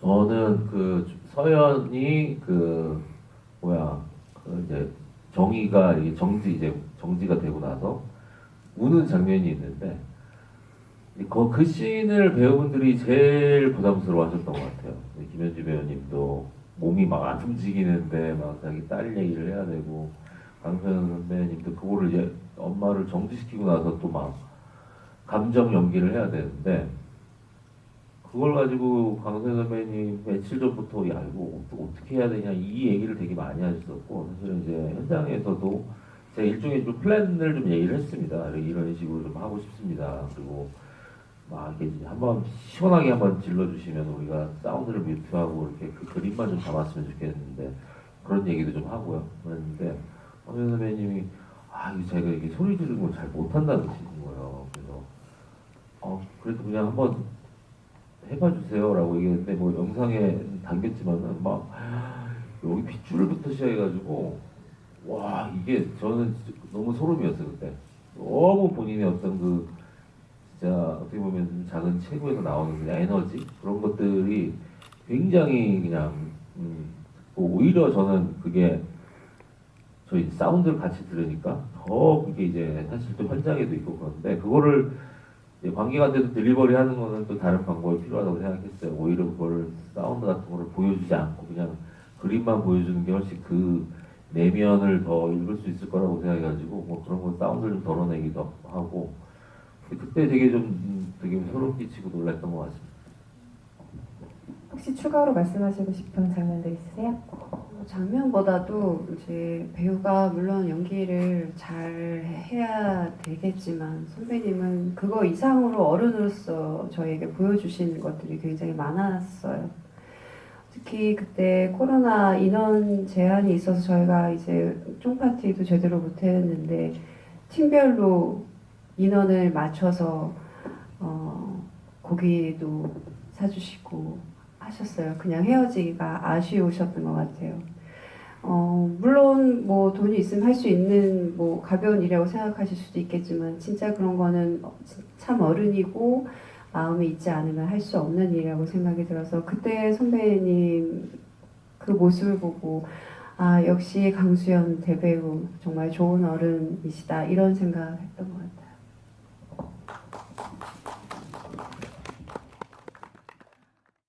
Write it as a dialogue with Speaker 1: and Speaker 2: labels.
Speaker 1: 저는 그 서연이 그 뭐야 그 이제 정의가 이게 정지 이제 정지가 되고 나서 우는 장면이 있는데 그, 그 씬을 배우분들이 제일 부담스러워하셨던 것 같아요. 김현주 배우님도 몸이 막 안 움직이는데 막 자기 딸 얘기를 해야 되고 강서연 선배님도 그거를 이제 엄마를 정지시키고 나서 또 막 감정 연기를 해야 되는데 그걸 가지고 강선 선배님 며칠 전부터 야 이거 어떻게, 해야 되냐 이 얘기를 되게 많이 하셨었고 사실은 이제 현장에서도 제가 일종의 좀 플랜을 좀 얘기를 했습니다. 이런 식으로 좀 하고 싶습니다. 그리고 막 이렇게 한번 시원하게 한번 질러주시면 우리가 사운드를 뮤트하고 이렇게 그 그림만 좀 잡았으면 좋겠는데 그런 얘기도 좀 하고요. 그랬는데 황현 선배님이 아 이거 제가 이게 소리 지르는 걸 잘 못한다는 거예요. 그래서 어 그래도 그냥 한번 해봐 주세요라고 얘기했는데 뭐 영상에 담겼지만은 막 여기 빗줄부터 시작해가지고 와 이게 저는 너무 소름이었어요 그때. 너무 본인의 어떤 그 진짜 어떻게 보면 좀 작은 체구에서 나오는 그냥 에너지? 그런 것들이 굉장히 그냥 음, 뭐 오히려 저는 그게 저희 사운드를 같이 들으니까 더 그게 이제 사실 또 현장에도 있고 그런데 그거를 관객한테도 딜리버리 하는 거는 또 다른 방법이 필요하다고 생각했어요. 오히려 그거를 사운드 같은 거를 보여주지 않고 그냥 그림만 보여주는 게 훨씬 그 내면을 더 읽을 수 있을 거라고 생각해가지고 뭐 그런 거 사운드를 좀 덜어내기도 하고 그때 되게 좀 음, 되게 소름 끼치고 놀랐던 것 같습니다.
Speaker 2: 혹시 추가로 말씀하시고 싶은 장면도 있으세요?
Speaker 3: 어, 장면보다도 이제 배우가 물론 연기를 잘 해야 되겠지만 선배님은 그거 이상으로 어른으로서 저에게 보여주시는 것들이 굉장히 많았어요. 특히 그때 코로나 인원 제한이 있어서 저희가 이제 쫑파티도 제대로 못했는데 팀별로 인원을 맞춰서 어, 고기도 사주시고 하셨어요. 그냥 헤어지기가 아쉬우셨던 것 같아요. 어, 물론 뭐 돈이 있으면 할 수 있는 뭐 가벼운 일이라고 생각하실 수도 있겠지만 진짜 그런 거는 참 어른이고 마음이 있지 않으면 할 수 없는 일이라고 생각이 들어서 그때 선배님 그 모습을 보고 아 역시 강수연 대배우 정말 좋은 어른이시다 이런 생각했던 것 같아요.